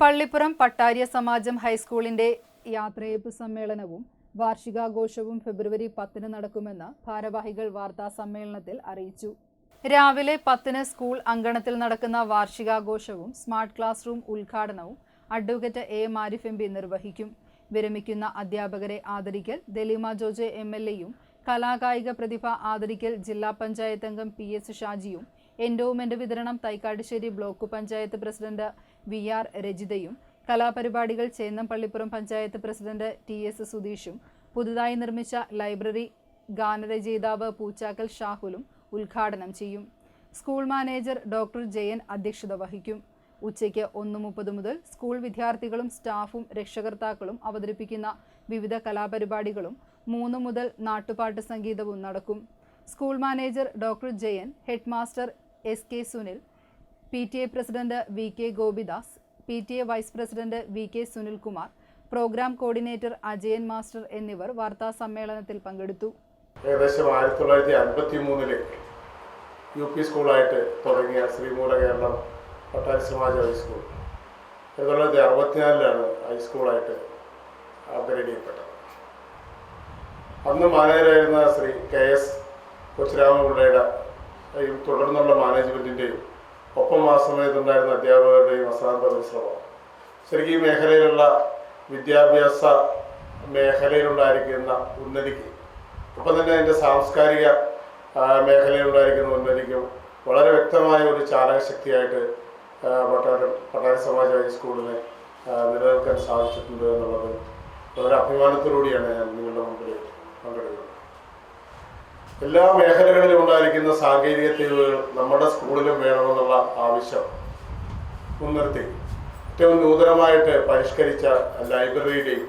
പള്ളിപ്പുറം പട്ടാരിയ സമാജം ഹൈസ്കൂളിന്റെ യാത്രയപ്പ് സമ്മേളനവും വാർഷികാഘോഷവും ഫെബ്രുവരി പത്തിന് നടക്കുമെന്ന് ഭാരവാഹികൾ വാർത്താ സമ്മേളനത്തിൽ അറിയിച്ചു. രാവിലെ പത്തിന് സ്കൂൾ അങ്കണത്തിൽ നടക്കുന്ന വാർഷികാഘോഷവും സ്മാർട്ട് ക്ലാസ് റൂം ഉദ്ഘാടനവും അഡ്വക്കേറ്റ് എ മാരിഫ് എം പി നിർവഹിക്കും. വിരമിക്കുന്ന അധ്യാപകരെ ആദരിക്കൽ ദലീമ ജോജെ എം എൽ എയും കലാകായിക പ്രതിഭ ആദരിക്കൽ ജില്ലാ പഞ്ചായത്ത് അംഗം പി എസ് ഷാജിയും എൻഡോമെന്റ് വിതരണം Thykattussery block panchayat president V R രജിതയും കലാപരിപാടികൾ Chennam Pallippuram panchayat president T S സുധീഷും പുതുതായി നിർമ്മിച്ച ലൈബ്രറി ഗാനരചയിതാവ് പൂച്ചാക്കൽ ഷാഹുലും ഉദ്ഘാടനം ചെയ്യും. സ്കൂൾ മാനേജർ ഡോക്ടർ ജയൻ അധ്യക്ഷത വഹിക്കും. ഉച്ചയ്ക്ക് ഒന്ന് മുപ്പത് മുതൽ സ്കൂൾ വിദ്യാർത്ഥികളും സ്റ്റാഫും രക്ഷകർത്താക്കളും അവതരിപ്പിക്കുന്ന വിവിധ കലാപരിപാടികളും മൂന്ന് മുതൽ നാട്ടുപാട്ട് സംഗീതവും നടക്കും. School manager doctor Jayan head master S K Sunil P T A president V K Gopidas P T A vice president V K Sunilkumar programme coordinator Ajayan master എന്നിവർ വാർത്താ സമ്മേളനത്തിൽ പങ്കെടുത്തു. ഏകദേശം ആയിരത്തി തൊള്ളായിരത്തി അൻപത്തി മൂന്നിൽ യു പി സ്കൂളായിട്ട് തുടങ്ങിയ ശ്രീമൂല കേരളം പട്ടാരി സമാജ ഹൈസ്കൂൾ ആയിരത്തി തൊള്ളായിരത്തി അറുപത്തിനാലിലാണ് ഹൈസ്കൂളായിട്ട് അപ്ഗ്രേഡ് ചെയ്യപ്പെട്ടത് അന്ന് മാനേജരായിരുന്ന ശ്രീ കെ എസ് കൊച്ചുരാമപിള്ളയുടെ തുടർന്നുള്ള മാനേജ്മെന്റിന്റെയും ഒപ്പം ആ സമയത്തുണ്ടായിരുന്ന അധ്യാപകരുടെയും അവസാന പരിശ്രമം. ശരിക്കും ഈ മേഖലയിലുള്ള വിദ്യാഭ്യാസ മേഖലയിലുണ്ടായിരിക്കുന്ന ഉന്നതിക്ക് ഒപ്പം തന്നെ അതിന്റെ സാംസ്കാരിക മേഖലയിലുണ്ടായിരിക്കുന്ന ഉന്നതിക്കും വളരെ വ്യക്തമായ ഒരു ചാലകശക്തിയായിട്ട് പട്ടാരം പട്ടാരി സമാജ ഹൈസ്കൂളിനെ നിലനിൽക്കാൻ സാധിച്ചിട്ടുണ്ട് എന്നുള്ളത് വളരെ അഭിമാനത്തോടുകൂടിയാണ് ഞാൻ നിങ്ങളുടെ മുമ്പിൽ പങ്കെടുക്കുന്നത് എല്ലാ മേഖലകളിലും ഉണ്ടായിരിക്കുന്ന സാങ്കേതിക നമ്മുടെ സ്കൂളിലും വേണമെന്നുള്ള ആവശ്യം മുൻനിർത്തി. ഏറ്റവും നൂതനമായിട്ട് പരിഷ്കരിച്ച ലൈബ്രറിയുടെയും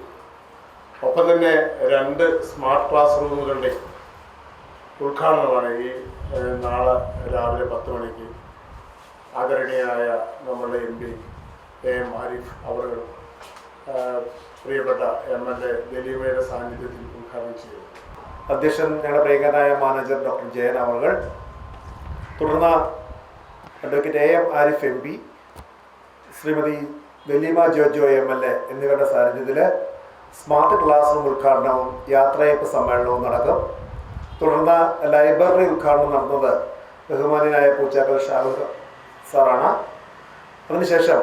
ഒപ്പം തന്നെ രണ്ട് സ്മാർട്ട് ക്ലാസ് റൂമുകളുടെയും ഉദ്ഘാടനമാണ് ഈ നാളെ രാവിലെ പത്ത് മണിക്ക് ആദരണീയായ നമ്മളുടെ M P A M Arif അവർ പ്രിയപ്പെട്ട എം എൽ എ ദലീമയുടെ സാന്നിധ്യത്തിൽ ഉദ്ഘാടനം ചെയ്തു. അധ്യക്ഷൻ ഞങ്ങളുടെ പ്രിയങ്കരനായ മാനേജർ ഡോക്ടർ ജയൻ അവർ തുടർന്ന് advocate A M Arif M P Shrimati വെല്ലിമ Jojo M L A എന്നിവരുടെ സാന്നിധ്യത്തിൽ സ്മാർട്ട് ക്ലാസ് റൂം ഉദ്ഘാടനവും യാത്രയപ്പ് സമ്മേളനവും നടക്കും. തുടർന്ന് ലൈബ്രറി ഉദ്ഘാടനം നടന്നത് ബഹുമാനായ പൂച്ചാക്കൽ ഷാഹു സാറാണ്. അതിനുശേഷം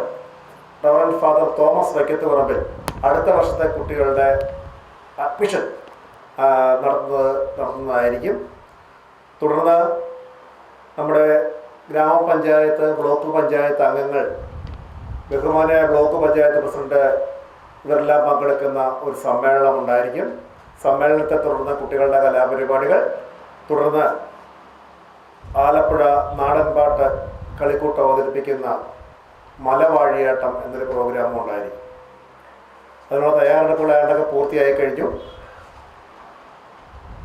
റവറൻ ഫാദർ തോമസ് വൈക്കത്ത് പറമ്പിൽ അടുത്ത വർഷത്തെ കുട്ടികളുടെ അഡ്മിഷൻ നടത്തുന്നത് നടത്തുന്നതായിരിക്കും തുടർന്ന് നമ്മുടെ ഗ്രാമപഞ്ചായത്ത് ബ്ലോക്ക് പഞ്ചായത്ത് അംഗങ്ങൾ ബഹുമാനായ ബ്ലോക്ക് പഞ്ചായത്ത് പ്രസിഡന്റ് ഇവരെല്ലാം പങ്കെടുക്കുന്ന ഒരു സമ്മേളനം ഉണ്ടായിരിക്കും. സമ്മേളനത്തെ തുടർന്ന് കുട്ടികളുടെ കലാപരിപാടികൾ തുടർന്ന് ആലപ്പുഴ നാടൻപാട്ട് കളിക്കൂട്ട് അവതരിപ്പിക്കുന്ന മലവാഴിയാട്ടം എന്നൊരു പ്രോഗ്രാമും ഉണ്ടായിരിക്കും. അതിനുള്ള തയ്യാറെടുപ്പുകൾ ഏതാണ്ടൊക്കെ പൂർത്തിയായി കഴിഞ്ഞു.